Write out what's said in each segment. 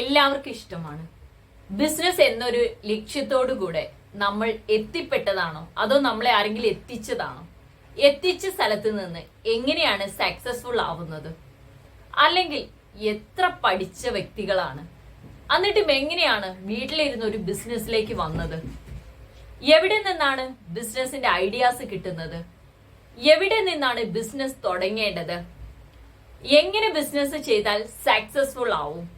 എല്ലാവർക്കും ഇഷ്ടമാണ്. ബിസിനസ് എന്നൊരു ലക്ഷ്യത്തോടു കൂടെ നമ്മൾ എത്തിപ്പെട്ടതാണോ? അതോ നമ്മളെ ആരെങ്കിലും എത്തിച്ചതാണോ? എത്തിച്ച സ്ഥലത്ത് നിന്ന് എങ്ങനെയാണ് സക്സസ്ഫുൾ ആവുന്നത്? അല്ലെങ്കിൽ എത്ര പഠിച്ച വ്യക്തികളാണ്? എന്നിട്ടും എങ്ങനെയാണ് വീട്ടിലിരുന്ന് ഒരു ബിസിനസ്സിലേക്ക് വന്നത്? എവിടെ നിന്നാണ് ബിസിനസിന്റെ ഐഡിയാസ് കിട്ടുന്നത്? എവിടെ നിന്നാണ് ബിസിനസ് തുടങ്ങേണ്ടത്? എങ്ങനെ ബിസിനസ് ചെയ്താൽ സക്സസ്ഫുൾ ആവും?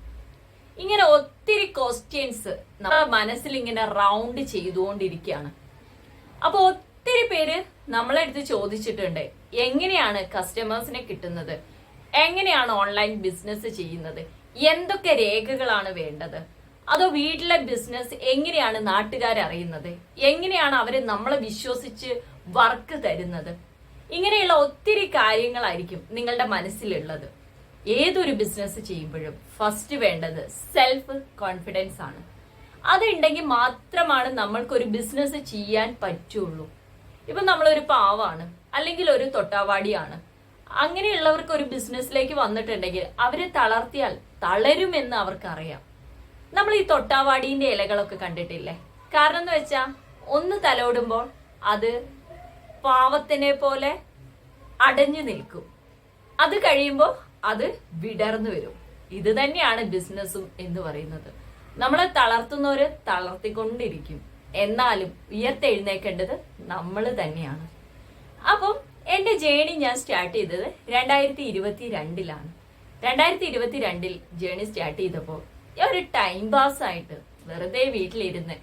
ഇങ്ങനെ ഒത്തിരി ക്വസ്റ്റ്യൻസ് നമ്മുടെ മനസ്സിൽ ഇങ്ങനെ റൗണ്ട് ചെയ്തുകൊണ്ടിരിക്കുകയാണ്. അപ്പോൾ ഒത്തിരി പേര് നമ്മളെ അടുത്ത് ചോദിച്ചിട്ടുണ്ട് എങ്ങനെയാണ് കസ്റ്റമേഴ്സിനെ കിട്ടുന്നത്? എങ്ങനെയാണ് ഓൺലൈൻ ബിസിനസ് ചെയ്യുന്നത്? എന്തൊക്കെ രേഖകളാണ് വേണ്ടത്? അതോ വീട്ടിലെ ബിസിനസ് എങ്ങനെയാണ് നാട്ടുകാർ അറിയുന്നത്? എങ്ങനെയാണ് അവർ നമ്മളെ വിശ്വസിച്ച് വർക്ക് തരുന്നത്? ഇങ്ങനെയുള്ള ഒത്തിരി കാര്യങ്ങളായിരിക്കും നിങ്ങളുടെ മനസ്സിലുള്ളത്. ഏതൊരു ബിസിനസ് ചെയ്യുമ്പോഴും ഫസ്റ്റ് വേണ്ടത് സെൽഫ് കോൺഫിഡൻസ് ആണ്. അതുണ്ടെങ്കിൽ മാത്രമാണ് നമ്മൾക്കൊരു ബിസിനസ് ചെയ്യാൻ പറ്റുള്ളൂ. ഇപ്പൊ നമ്മളൊരു പാവാണ് അല്ലെങ്കിൽ ഒരു തൊട്ടാവാടിയാണ്. അങ്ങനെയുള്ളവർക്ക് ഒരു ബിസിനസ്സിലേക്ക് വന്നിട്ടുണ്ടെങ്കിൽ അവരെ തളർത്തിയാൽ തളരുമെന്ന് അവർക്കറിയാം. നമ്മൾ ഈ തൊട്ടാവാടീന്റെ ഇലകളൊക്കെ കണ്ടിട്ടില്ലേ? കാരണം എന്ന് വെച്ചാ ഒന്ന് തലോടുമ്പോൾ അത് പാവത്തിനെ പോലെ അടഞ്ഞു നിൽക്കും. അത് കഴിയുമ്പോൾ അത് വിടർന്നു വരും. ഇത് തന്നെയാണ് ബിസിനസ്സും എന്ന് പറയുന്നത്. നമ്മളെ തളർത്തുന്നവര് തളർത്തിക്കൊണ്ടിരിക്കും. എന്നാലും ഉയർത്തെഴുന്നേക്കേണ്ടത് നമ്മൾ തന്നെയാണ്. അപ്പം എന്റെ ജേണി ഞാൻ സ്റ്റാർട്ട് ചെയ്തത് രണ്ടായിരത്തി ഇരുപത്തി രണ്ടിലാണ് രണ്ടായിരത്തി ഇരുപത്തി രണ്ടിൽ ജേണി സ്റ്റാർട്ട് ചെയ്തപ്പോൾ ഒരു ടൈം പാസ് ആയിട്ട് വെറുതെ വീട്ടിലിരുന്ന്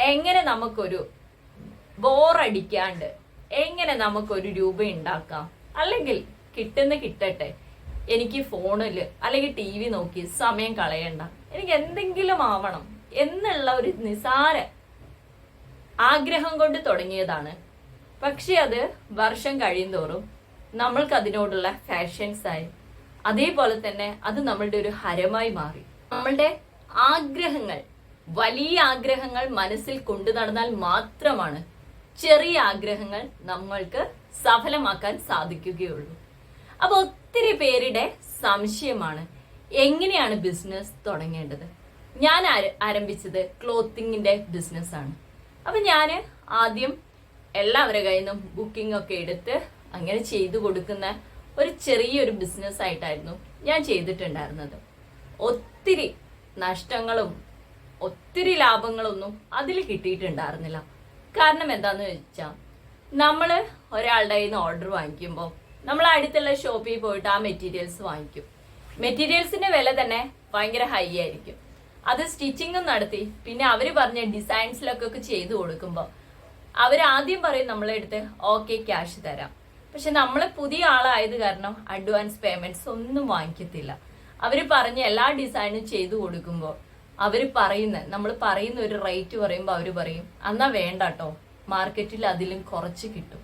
എങ്ങനെ നമുക്കൊരു ബോറടിക്കാണ്ട് എങ്ങനെ നമുക്കൊരു രൂപ ഉണ്ടാക്കാം അല്ലെങ്കിൽ കിട്ടുന്ന കിട്ടട്ടെ? എനിക്ക് ഫോണിൽ അല്ലെങ്കിൽ ടി വി നോക്കി സമയം കളയണ്ട. എനിക്ക് എന്തെങ്കിലും ആവണം എന്നുള്ള ഒരു നിസാര ആഗ്രഹം കൊണ്ട് തുടങ്ങിയതാണ്. പക്ഷെ അത് വർഷം കഴിയുന്തോറും നമ്മൾക്ക് അതിനോടുള്ള ഫാഷൻസ് ആയി. അതേപോലെ തന്നെ അത് നമ്മളുടെ ഒരു ഹരമായി മാറി. നമ്മളുടെ ആഗ്രഹങ്ങൾ വലിയ ആഗ്രഹങ്ങൾ മനസ്സിൽ കൊണ്ടു നടന്നാൽ മാത്രമാണ് ചെറിയ ആഗ്രഹങ്ങൾ നമ്മൾക്ക് സഫലമാക്കാൻ സാധിക്കുകയുള്ളൂ. അപ്പൊ ഒത്തിരി പേരുടെ സംശയമാണ്. എങ്ങനെയാണ് ബിസിനസ് തുടങ്ങേണ്ടത്? ഞാൻ ആര- ആരംഭിച്ചത് ക്ലോത്തിങ്ങിന്റെ ബിസിനസ് ആണ്. അപ്പൊ ഞാൻ ആദ്യം എല്ലാവരുടെ കയ്യിൽ നിന്നും ബുക്കിംഗ് ഒക്കെ എടുത്ത് അങ്ങനെ ചെയ്തു കൊടുക്കുന്ന ഒരു ചെറിയൊരു ബിസിനസ് ആയിട്ടായിരുന്നു ഞാൻ ചെയ്തിട്ടുണ്ടായിരുന്നത്. ഒത്തിരി നഷ്ടങ്ങളും ഒത്തിരി ലാഭങ്ങളൊന്നും അതിൽ കിട്ടിയിട്ടുണ്ടായിരുന്നില്ല. കാരണം എന്താന്ന് വെച്ചാൽ നമ്മൾ ഒരാളുടെ കയ്യിൽ നിന്ന് ഓർഡർ വാങ്ങിക്കുമ്പോൾ നമ്മൾ അടുത്തുള്ള ഷോപ്പിൽ പോയിട്ട് ആ മെറ്റീരിയൽസ് വാങ്ങിക്കും. മെറ്റീരിയൽസിന്റെ വില തന്നെ ഭയങ്കര ഹൈ ആയിരിക്കും. അത് സ്റ്റിച്ചിങ്ങും നടത്തി. പിന്നെ അവർ പറഞ്ഞ ഡിസൈൻസിലൊക്കെ ചെയ്തു കൊടുക്കുമ്പോൾ അവർ ആദ്യം പറയും നമ്മളെ അടുത്ത് ഓക്കെ ക്യാഷ് തരാം. പക്ഷെ നമ്മൾ പുതിയ ആളായത് കാരണം അഡ്വാൻസ് പേയ്മെന്റ്സ് ഒന്നും വാങ്ങിക്കത്തില്ല. അവർ പറഞ്ഞ എല്ലാ ഡിസൈനും ചെയ്തു കൊടുക്കുമ്പോൾ അവർ പറയുന്ന നമ്മൾ പറയുന്ന ഒരു റേറ്റ് പറയുമ്പോൾ അവർ പറയും എന്നാ വേണ്ട കേട്ടോ മാർക്കറ്റിൽ അതിലും കുറച്ച് കിട്ടും.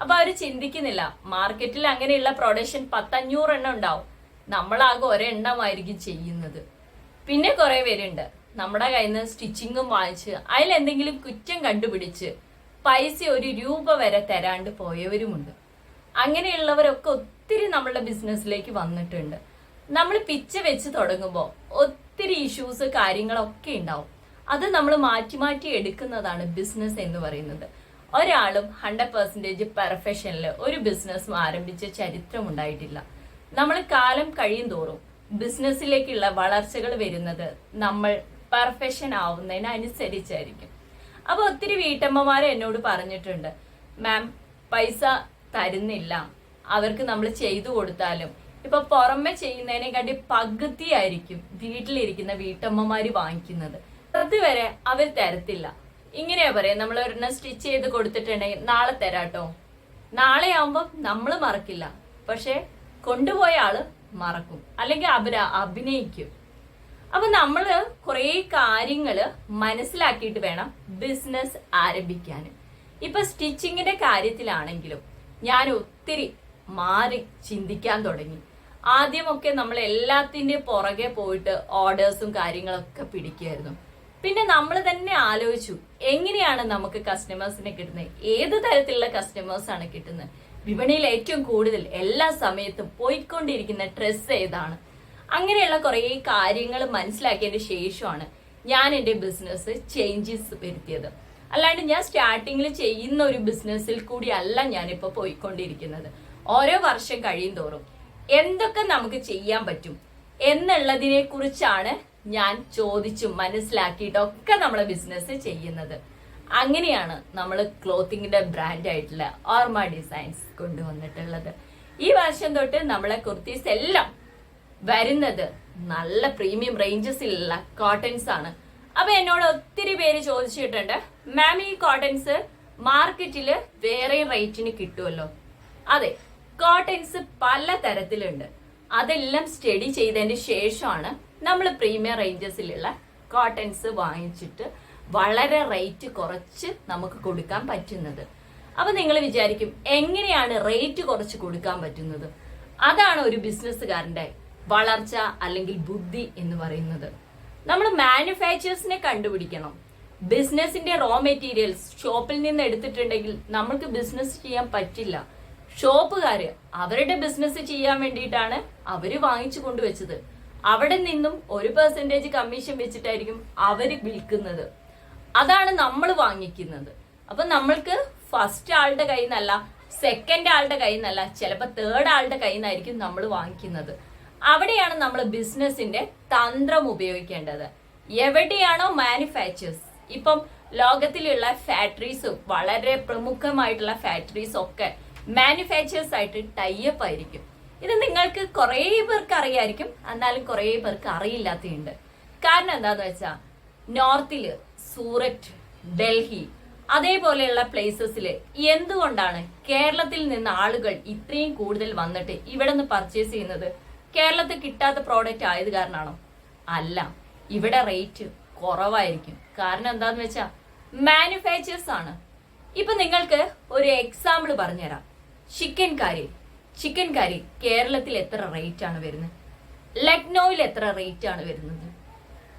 അപ്പൊ അവർ ചിന്തിക്കുന്നില്ല. മാർക്കറ്റിൽ അങ്ങനെയുള്ള പ്രൊഡക്ഷൻ പത്തഞ്ഞൂറ് എണ്ണം ഉണ്ടാവും. നമ്മളാകെ ഒരെണ്ണമായിരിക്കും ചെയ്യുന്നത്. പിന്നെ കുറെ പേരുണ്ട്. നമ്മുടെ കയ്യിൽ നിന്ന് സ്റ്റിച്ചിങ്ങും വാങ്ങിച്ച് അതിലെന്തെങ്കിലും കുറ്റം കണ്ടുപിടിച്ച് പൈസ ഒരു രൂപ വരെ തരാണ്ട് പോയവരുമുണ്ട്. അങ്ങനെയുള്ളവരൊക്കെ ഒത്തിരി നമ്മളുടെ ബിസിനസ്സിലേക്ക് വന്നിട്ടുണ്ട്. നമ്മൾ പിച്ച വെച്ച് തുടങ്ങുമ്പോൾ ഒത്തിരി ഇഷ്യൂസ് കാര്യങ്ങളൊക്കെ ഉണ്ടാവും. അത് നമ്മൾ മാറ്റി മാറ്റി എടുക്കുന്നതാണ് ബിസിനസ് എന്ന് പറയുന്നത്. ഒരാളും ഹൺഡ്രഡ് പെർസെന്റേജ് പെർഫെക്ഷനിൽ ഒരു ബിസിനസ്സും ആരംഭിച്ച ചരിത്രം ഉണ്ടായിട്ടില്ല. നമ്മൾ കാലം കഴിയും തോറും ബിസിനസ്സിലേക്കുള്ള വളർച്ചകൾ വരുന്നത് നമ്മൾ പെർഫെക്ഷൻ ആവുന്നതിനനുസരിച്ചായിരിക്കും. അപ്പൊ ഒത്തിരി വീട്ടമ്മമാർ എന്നോട് പറഞ്ഞിട്ടുണ്ട് മാം പൈസ തരുന്നില്ല. അവർക്ക് നമ്മൾ ചെയ്തു കൊടുത്താലും ഇപ്പൊ പുറമെ ചെയ്യുന്നതിനെക്കാട്ടി പകുതിയായിരിക്കും വീട്ടിലിരിക്കുന്ന വീട്ടമ്മമാര് വാങ്ങിക്കുന്നത്. അതുവരെ അവർ തരത്തില്ല. ഇങ്ങനെയാ പറയാ നമ്മൾ ഒരെണ്ണം സ്റ്റിച്ച് ചെയ്ത് കൊടുത്തിട്ടുണ്ടെങ്കിൽ നാളെ തരാട്ടോ. നാളെ ആവുമ്പം നമ്മൾ മറക്കില്ല. പക്ഷെ കൊണ്ടുപോയ ആൾ മറക്കും. അല്ലെങ്കിൽ അവര അഭിനയിക്കും. അപ്പൊ നമ്മൾ കുറെ കാര്യങ്ങൾ മനസ്സിലാക്കിയിട്ട് വേണം ബിസിനസ് ആരംഭിക്കാൻ ഇപ്പൊ സ്റ്റിച്ചിങ്ങിന്റെ കാര്യത്തിലാണെങ്കിലും ഞാൻ ഒത്തിരി മാറി ചിന്തിക്കാൻ തുടങ്ങി. ആദ്യമൊക്കെ നമ്മൾ എല്ലാത്തിന്റെ പുറകെ പോയിട്ട് ഓർഡേഴ്സും കാര്യങ്ങളൊക്കെ പിടിക്കുമായിരുന്നു പിന്നെ നമ്മൾ തന്നെ ആലോചിച്ചു എങ്ങനെയാണ് നമുക്ക് കസ്റ്റമേഴ്സിനെ കിട്ടുന്നത് ഏത് തരത്തിലുള്ള കസ്റ്റമേഴ്സ് ആണ് കിട്ടുന്നത് വിപണിയിൽ ഏറ്റവും കൂടുതൽ എല്ലാ സമയത്തും പോയിക്കൊണ്ടിരിക്കുന്ന ഡ്രസ്സ് ഏതാണ്? അങ്ങനെയുള്ള കുറേ കാര്യങ്ങൾ മനസ്സിലാക്കിയതിന് ശേഷമാണ് ഞാൻ എന്റെ ബിസിനസ് ചേഞ്ചസ് വരുത്തിയത്. അല്ലാണ്ട് ഞാൻ സ്റ്റാർട്ടിങ്ങിൽ ചെയ്യുന്ന ഒരു ബിസിനസ്സിൽ കൂടി അല്ല ഞാനിപ്പോൾ പോയിക്കൊണ്ടിരിക്കുന്നത്. ഓരോ വർഷം കഴിയും തോറും. എന്തൊക്കെ നമുക്ക് ചെയ്യാൻ പറ്റും? എന്നുള്ളതിനെ കുറിച്ചാണ് ഞാൻ ചോദിച്ചും മനസ്സിലാക്കിയിട്ടൊക്കെ നമ്മളെ ബിസിനസ് ചെയ്യുന്നത്. അങ്ങനെയാണ് നമ്മൾ ക്ലോത്തിങ്ങിന്റെ ബ്രാൻഡ് ആയിട്ടുള്ള ഓർമ ഡിസൈൻസ് കൊണ്ടുവന്നിട്ടുള്ളത്. ഈ വർഷം തൊട്ട് നമ്മളെ കുർത്തീസ് എല്ലാം വരുന്നത് നല്ല പ്രീമിയം റേഞ്ചസിലുള്ള കോട്ടൺസ് ആണ്. അപ്പൊ എന്നോട് ഒത്തിരി പേര് ചോദിച്ചിട്ടുണ്ട് മാം ഈ കോട്ടൺസ് മാർക്കറ്റിൽ വേറെ റേറ്റിന് കിട്ടുമല്ലോ അതെ കോട്ടൺസ് പല തരത്തിലുണ്ട് അതെല്ലാം സ്റ്റഡി ചെയ്തതിന് ശേഷമാണ് നമ്മൾ പ്രീമിയം റേഞ്ചസിലുള്ള കോട്ടൺസ് വാങ്ങിച്ചിട്ട് വളരെ റേറ്റ് കുറച്ച് നമുക്ക് കൊടുക്കാൻ പറ്റുന്നത്. അപ്പൊ നിങ്ങൾ വിചാരിക്കും എങ്ങനെയാണ് റേറ്റ് കുറച്ച് കൊടുക്കാൻ പറ്റുന്നത്? അതാണ് ഒരു ബിസിനസ്സുകാരന്റെ വളർച്ച അല്ലെങ്കിൽ ബുദ്ധി എന്ന് പറയുന്നത്. നമ്മൾ മാനുഫാക്ചേഴ്സിനെ കണ്ടുപിടിക്കണം. ബിസിനസിന്റെ റോ മെറ്റീരിയൽസ് ഷോപ്പിൽ നിന്ന് എടുത്തിട്ടുണ്ടെങ്കിൽ നമ്മൾക്ക് ബിസിനസ് ചെയ്യാൻ പറ്റില്ല. ഷോപ്പുകാര് അവരുടെ ബിസിനസ് ചെയ്യാൻ വേണ്ടിയിട്ടാണ് അവർ വാങ്ങിച്ചു കൊണ്ടുവച്ചത്. അവിടെ നിന്നും ഒരു പെർസെന്റേജ് കമ്മീഷൻ വെച്ചിട്ടായിരിക്കും അവർ വിൽക്കുന്നത്. അതാണ് നമ്മൾ വാങ്ങിക്കുന്നത്. അപ്പൊ നമ്മൾക്ക് ഫസ്റ്റ് ആളുടെ കയ്യിൽ നിന്നല്ല സെക്കൻഡ് ആളുടെ കയ്യിൽ നിന്നല്ല ചിലപ്പോൾ തേർഡ് ആളുടെ കയ്യിൽ നിന്നായിരിക്കും നമ്മൾ വാങ്ങിക്കുന്നത്. അവിടെയാണ് നമ്മൾ ബിസിനസിന്റെ തന്ത്രം ഉപയോഗിക്കേണ്ടത്. എവിടെയാണോ മാനുഫാക്ചേഴ്സ് ഇപ്പം ലോകത്തിലുള്ള ഫാക്ടറീസും വളരെ പ്രമുഖമായിട്ടുള്ള ഫാക്ടറീസ് ഒക്കെ മാനുഫാക്ചേഴ്സ് ആയിട്ട് ടൈപ്പ് ആയിരിക്കും. ഇത് നിങ്ങൾക്ക് കുറേ പേർക്ക് അറിയായിരിക്കും. എന്നാലും കുറേ പേർക്ക് അറിയില്ലാത്തതുണ്ട് കാരണം എന്താന്ന് വെച്ചാൽ നോർത്തിൽ സൂററ്റ് ഡൽഹി അതേപോലെയുള്ള പ്ലേസസിൽ എന്തുകൊണ്ടാണ് കേരളത്തിൽ നിന്ന് ആളുകൾ ഇത്രയും കൂടുതൽ വന്നിട്ട് ഇവിടെ നിന്ന് പർച്ചേസ് ചെയ്യുന്നത്? കേരളത്തിൽ കിട്ടാത്ത പ്രോഡക്റ്റ് ആയത് കാരണമാണോ അല്ല. ഇവിടെ റേറ്റ് കുറവായിരിക്കും. കാരണം എന്താന്ന് വെച്ചാൽ മാനുഫാക്ചേഴ്സ് ആണ്. ഇപ്പൊ നിങ്ങൾക്ക് ഒരു എക്സാമ്പിൾ പറഞ്ഞുതരാം. ചിക്കൻ കറി ചിക്കൻ കറി കേരളത്തിൽ എത്ര റേറ്റ് ആണ് വരുന്നത്? ലക്നൌവിൽ എത്ര റേറ്റ് ആണ് വരുന്നത്?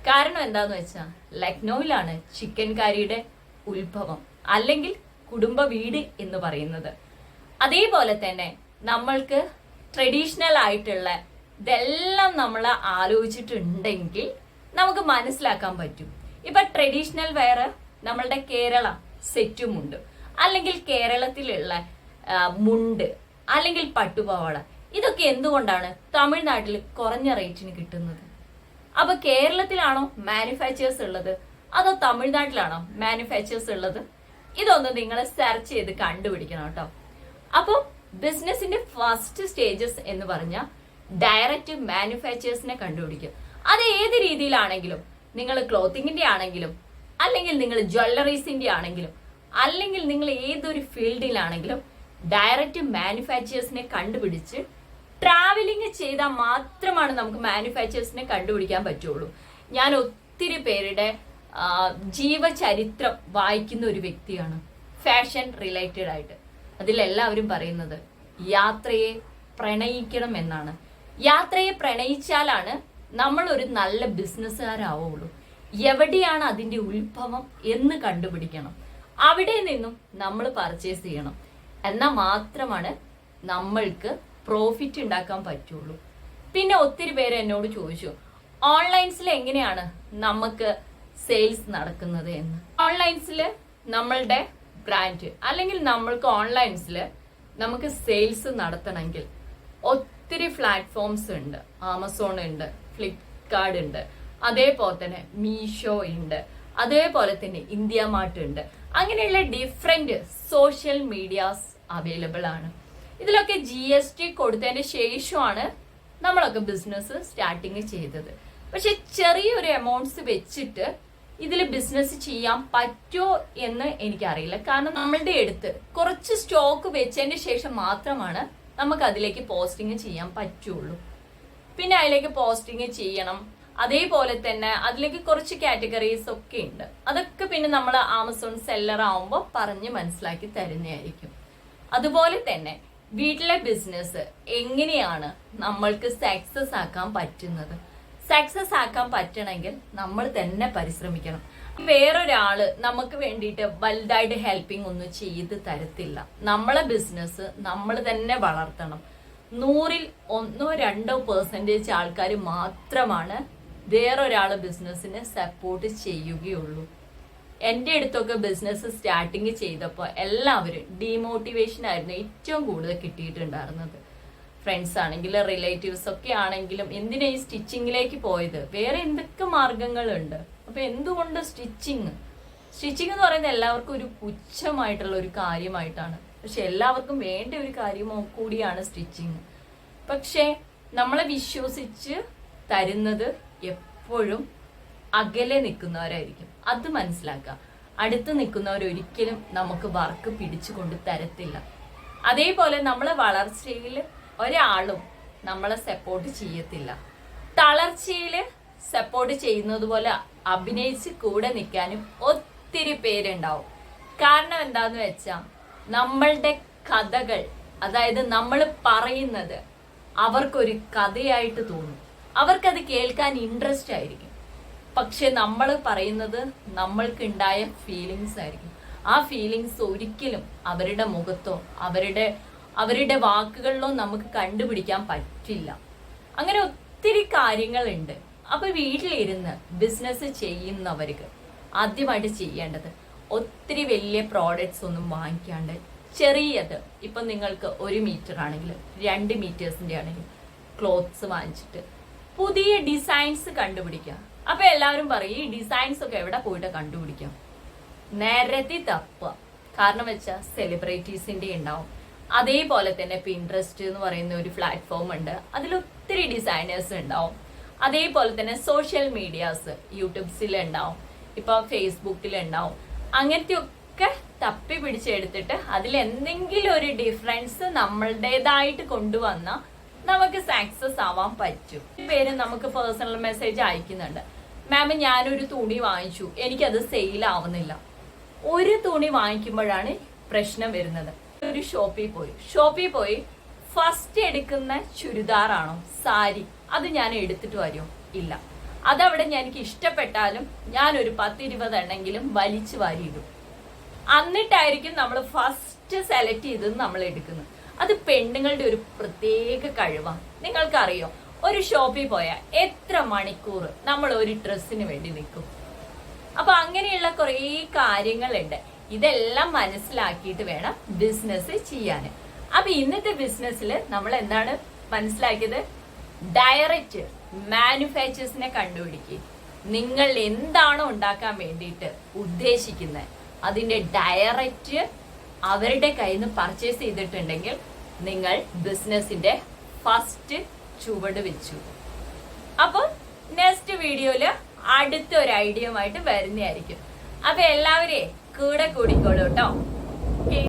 കാരണം എന്താന്ന് വെച്ചാൽ ലക്നൌവിലാണ് ചിക്കൻ കറിയുടെ ഉത്ഭവം അല്ലെങ്കിൽ കുടുംബ വീട് എന്ന് പറയുന്നത്. അതേപോലെ തന്നെ നമ്മൾക്ക് ട്രഡീഷണൽ ആയിട്ടുള്ള ഇതെല്ലാം നമ്മൾ ആലോചിച്ചിട്ടുണ്ടെങ്കിൽ നമുക്ക് മനസ്സിലാക്കാൻ പറ്റും. ഇപ്പൊ ട്രഡീഷണൽ വെയർ നമ്മളുടെ കേരള സെറ്റുമുണ്ട് അല്ലെങ്കിൽ കേരളത്തിലുള്ള മുണ്ട് അല്ലെങ്കിൽ പട്ടുപാവാട. ഇതൊക്കെ എന്തുകൊണ്ടാണ് തമിഴ്നാട്ടിൽ കുറഞ്ഞ റേറ്റിന് കിട്ടുന്നത്? അപ്പൊ കേരളത്തിലാണോ മാനുഫാക്ചേഴ്സ് ഉള്ളത്? അതോ തമിഴ്നാട്ടിലാണോ മാനുഫാക്ചേഴ്സ് ഉള്ളത്? ഇതൊന്ന് നിങ്ങൾ സെർച്ച് ചെയ്ത് കണ്ടുപിടിക്കണം കേട്ടോ. അപ്പോൾ ബിസിനസിന്റെ ഫസ്റ്റ് സ്റ്റേജസ് എന്ന് പറഞ്ഞാൽ ഡയറക്റ്റ് മാനുഫാക്ചേഴ്സിനെ കണ്ടുപിടിക്കും. അത് ഏത് രീതിയിലാണെങ്കിലും നിങ്ങൾ ക്ലോത്തിങ്ങിന്റെ ആണെങ്കിലും അല്ലെങ്കിൽ നിങ്ങൾ ജ്വല്ലറീസിന്റെ ആണെങ്കിലും അല്ലെങ്കിൽ നിങ്ങൾ ഏതൊരു ഫീൽഡിലാണെങ്കിലും ഡയറക്റ്റ് മാനുഫാക്ചേഴ്സിനെ കണ്ടുപിടിച്ച് ട്രാവലിംഗ് ചെയ്താൽ മാത്രമാണ് നമുക്ക് മാനുഫാക്ചേഴ്സിനെ കണ്ടുപിടിക്കാൻ പറ്റുള്ളൂ. ഞാൻ ഒത്തിരി പേരുടെ ജീവചരിത്രം വായിക്കുന്ന ഒരു വ്യക്തിയാണ്. ഫാഷൻ റിലേറ്റഡ് ആയിട്ട്. അതിലെല്ലാവരും പറയുന്നത് യാത്രയെ പ്രണയിക്കണം എന്നാണ്. യാത്രയെ പ്രണയിച്ചാലാണ് നമ്മൾ ഒരു നല്ല ബിസിനസ്സുകാരാവുള്ളൂ എവിടെയാണ് അതിന്റെ ഉത്ഭവം എന്ന് കണ്ടുപിടിക്കണം. അവിടെ നിന്നും നമ്മൾ പർച്ചേസ് ചെയ്യണം. എന്നാൽ മാത്രമാണ് നമ്മൾക്ക് പ്രോഫിറ്റ് ഉണ്ടാക്കാൻ പറ്റുള്ളൂ. പിന്നെ ഒത്തിരി പേര് എന്നോട് ചോദിച്ചു ഓൺലൈൻസിൽ എങ്ങനെയാണ് നമുക്ക് സെയിൽസ് നടക്കുന്നത് എന്ന്? ഓൺലൈൻസിൽ നമ്മളുടെ ബ്രാൻഡ് അല്ലെങ്കിൽ നമ്മൾക്ക് ഓൺലൈൻസിൽ നമുക്ക് സെയിൽസ് നടത്തണമെങ്കിൽ ഒത്തിരി പ്ലാറ്റ്ഫോംസ് ഉണ്ട്. ആമസോൺ ഉണ്ട് ഫ്ലിപ്കാർട്ട് ഉണ്ട് അതേപോലെ തന്നെ മീഷോ ഉണ്ട്. അതേപോലെ തന്നെ ഇന്ത്യ മാർട്ട് ഉണ്ട് അങ്ങനെയുള്ള ഡിഫറെന്റ് സോഷ്യൽ മീഡിയാസ് അവൈലബിൾ ആണ്. ഇതിലൊക്കെ ജി എസ് ടി കൊടുത്തതിന് ശേഷമാണ് നമ്മളൊക്കെ ബിസിനസ് സ്റ്റാർട്ടിങ് ചെയ്തത്. പക്ഷെ ചെറിയൊരു എമൗണ്ട്സ് വെച്ചിട്ട് ഇതിൽ ബിസിനസ് ചെയ്യാൻ പറ്റുമോ എന്ന് എനിക്കറിയില്ല. കാരണം നമ്മളുടെ അടുത്ത് കുറച്ച് സ്റ്റോക്ക് വെച്ചതിന് ശേഷം മാത്രമാണ് നമുക്ക് അതിലേക്ക് പോസ്റ്റിംഗ് ചെയ്യാൻ പറ്റുള്ളൂ. പിന്നെ അതിലേക്ക് പോസ്റ്റിംഗ് ചെയ്യണം. അതേപോലെ തന്നെ അതിലേക്ക് കുറച്ച് കാറ്റഗറീസ് ഒക്കെ ഉണ്ട്. അതൊക്കെ പിന്നെ നമ്മൾ ആമസോൺ സെല്ലർ ആവുമ്പോൾ പറഞ്ഞ് മനസ്സിലാക്കി തരുന്നതായിരിക്കും. അതുപോലെ തന്നെ വീട്ടിലെ ബിസിനസ് എങ്ങനെയാണ് നമ്മൾക്ക് സക്സസ് ആക്കാൻ പറ്റുന്നത്? സക്സസ് ആക്കാൻ പറ്റണമെങ്കിൽ നമ്മൾ തന്നെ പരിശ്രമിക്കണം. വേറൊരാൾ നമുക്ക് വേണ്ടിയിട്ട് വലുതായിട്ട് ഹെൽപ്പിംഗ് ഒന്നും ചെയ്ത് തരത്തില്ല. നമ്മളെ ബിസിനസ് നമ്മൾ തന്നെ വളർത്തണം. നൂറിൽ ഒന്നോ രണ്ടോ പെർസെന്റേജ് ആൾക്കാർ മാത്രമാണ് വേറൊരാളെ ബിസിനസ്സിനെ സപ്പോർട്ട് ചെയ്യുകയുള്ളൂ. എന്റെ അടുത്തൊക്കെ ബിസിനസ് സ്റ്റാർട്ടിങ് ചെയ്തപ്പോൾ എല്ലാവരും ഡീമോട്ടിവേഷൻ ആയിരുന്നു ഏറ്റവും കൂടുതൽ കിട്ടിയിട്ടുണ്ടായിരുന്നത്. ഫ്രണ്ട്സ് ആണെങ്കിലും റിലേറ്റീവ്സ് ഒക്കെ ആണെങ്കിലും എന്തിനാ ഈ സ്റ്റിച്ചിങ്ങിലേക്ക് പോയത്? വേറെ എന്തൊക്കെ മാർഗങ്ങളുണ്ട്? അപ്പൊ എന്തുകൊണ്ട് സ്റ്റിച്ചിങ് സ്റ്റിച്ചിങ് എന്ന് പറയുന്നത് എല്ലാവർക്കും ഒരു പുച്ഛമായിട്ടുള്ള ഒരു കാര്യമായിട്ടാണ്. പക്ഷെ എല്ലാവർക്കും വേണ്ട ഒരു കാര്യം കൂടിയാണ് സ്റ്റിച്ചിങ് പക്ഷേ നമ്മളെ വിശ്വസിച്ച് തരുന്നത് എപ്പോഴും അകലെ നിൽക്കുന്നവരായിരിക്കും. അത് മനസ്സിലാക്കുക. അടുത്ത് നിൽക്കുന്നവർ ഒരിക്കലും നമുക്ക് വർക്ക് പിടിച്ചു കൊണ്ട് തരത്തില്ല. അതേപോലെ നമ്മളെ വളർച്ചയിൽ ഒരാളും നമ്മളെ സപ്പോർട്ട് ചെയ്യത്തില്ല. തളർച്ചയിൽ സപ്പോർട്ട് ചെയ്യുന്നത് പോലെ അഭിനയിച്ച് കൂടെ നിൽക്കാനും ഒത്തിരി പേരുണ്ടാവും. കാരണം എന്താന്ന് വെച്ചാൽ നമ്മളുടെ കഥകൾ അതായത് നമ്മൾ പറയുന്നത് അവർക്കൊരു കഥയായിട്ട് തോന്നും. അവർക്കത് കേൾക്കാൻ ഇൻട്രസ്റ്റ് ആയിരിക്കും. പക്ഷെ നമ്മൾ പറയുന്നത് നമ്മൾക്കുണ്ടായ ഫീലിങ്സ് ആയിരിക്കും. ആ ഫീലിങ്സ് ഒരിക്കലും അവരുടെ മുഖത്തോ അവരുടെ അവരുടെ വാക്കുകളിലോ നമുക്ക് കണ്ടുപിടിക്കാൻ പറ്റില്ല. അങ്ങനെ ഒത്തിരി കാര്യങ്ങളുണ്ട്. അപ്പൊ വീട്ടിലിരുന്ന് ബിസിനസ് ചെയ്യുന്നവർക്ക് ആദ്യമായിട്ട് ചെയ്യേണ്ടത് ഒത്തിരി വലിയ പ്രോഡക്ട്സ് ഒന്നും വാങ്ങിക്കാണ്ട് ചെറിയത് ഇപ്പം നിങ്ങൾക്ക് ഒരു മീറ്റർ ആണെങ്കിൽ രണ്ട് മീറ്റേഴ്സിന്റെ ആണെങ്കിൽ ക്ലോത്ത്സ് വാങ്ങിച്ചിട്ട് പുതിയ ഡിസൈൻസ് കണ്ടുപിടിക്കാം. അപ്പൊ എല്ലാവരും പറയും ഈ ഡിസൈൻസ് ഒക്കെ എവിടെ പോയിട്ട് കണ്ടുപിടിക്കാം? നിരത്തി തപ്പുക. കാരണം വെച്ചാൽ സെലിബ്രിറ്റീസിന്റെ ഉണ്ടാവും. അതേപോലെ തന്നെ പിൻട്രസ്റ്റ് എന്ന് പറയുന്ന ഒരു പ്ലാറ്റ്ഫോം ഉണ്ട്. അതിൽ ഒത്തിരി ഡിസൈനേഴ്സ് ഉണ്ടാവും. അതേപോലെ തന്നെ സോഷ്യൽ മീഡിയാസ് യൂട്യൂബ്സിൽ ഉണ്ടാവും. ഇപ്പൊ ഫേസ്ബുക്കിൽ ഉണ്ടാവും. അങ്ങനത്തെ ഒക്കെ തപ്പി പിടിച്ചെടുത്തിട്ട് അതിൽ എന്തെങ്കിലും ഒരു ഡിഫറൻസ് നമ്മളുടേതായിട്ട് കൊണ്ടുവന്ന നമുക്ക് സക്സസ് ആവാൻ പറ്റും. പേര് നമുക്ക് പേഴ്സണൽ മെസ്സേജ് അയക്കുന്നുണ്ട്. മാം ഞാനൊരു തുണി വാങ്ങിച്ചു. എനിക്കത് സെയിൽ ആവുന്നില്ല. ഒരു തുണി വാങ്ങിക്കുമ്പോഴാണ് പ്രശ്നം വരുന്നത്. ഒരു ഷോപ്പിൽ പോയി. ഷോപ്പിൽ പോയി ഫസ്റ്റ് എടുക്കുന്ന ചുരിദാറാണോ? സാരി. അത് ഞാൻ എടുത്തിട്ട് വരുമോ ഇല്ല. അതവിടെ എനിക്ക് ഇഷ്ടപ്പെട്ടാലും ഞാൻ ഒരു പത്തിരുപത് എണ്ണെങ്കിലും വലിച്ചു വാരിയിടും. എന്നിട്ടായിരിക്കും നമ്മൾ ഫസ്റ്റ് സെലക്ട് ചെയ്തത് നമ്മൾ എടുക്കുന്നത് അത് പെണ്ണുങ്ങളുടെ ഒരു പ്രത്യേക കഴിവാണ് നിങ്ങൾക്കറിയോ ഒരു ഷോപ്പിൽ പോയാൽ എത്ര മണിക്കൂർ നമ്മൾ ഒരു ഡ്രസ്സിന് വേണ്ടി നിൽക്കും. അപ്പൊ അങ്ങനെയുള്ള കുറേ കാര്യങ്ങളുണ്ട്. ഇതെല്ലാം മനസ്സിലാക്കിയിട്ട് വേണം ബിസിനസ് ചെയ്യാൻ. അപ്പൊ ഇന്നത്തെ ബിസിനസ്സിൽ നമ്മൾ എന്താണ് മനസ്സിലാക്കിയത്? ഡയറക്റ്റ് മാനുഫാക്ചേഴ്സിനെ കണ്ടുപിടിക്കുക നിങ്ങൾ എന്താണോ ഉണ്ടാക്കാൻ വേണ്ടിയിട്ട് ഉദ്ദേശിക്കുന്നത് അതിന്റെ ഡയറക്റ്റ് അവരുടെ കയ്യിൽ നിന്ന് പർച്ചേസ് ചെയ്തിട്ടുണ്ടെങ്കിൽ നിങ്ങൾ ബിസിനസിന്റെ ഫസ്റ്റ് ചുവട് വെച്ചു. അപ്പോൾ നെക്സ്റ്റ് വീഡിയോയിൽ അടുത്ത ഒരു ഐഡിയയുമായിട്ട് വരുന്നതായിരിക്കും. അപ്പൊ എല്ലാവരെയും കൂടെ കൂടിക്കോളൂ കേട്ടോ.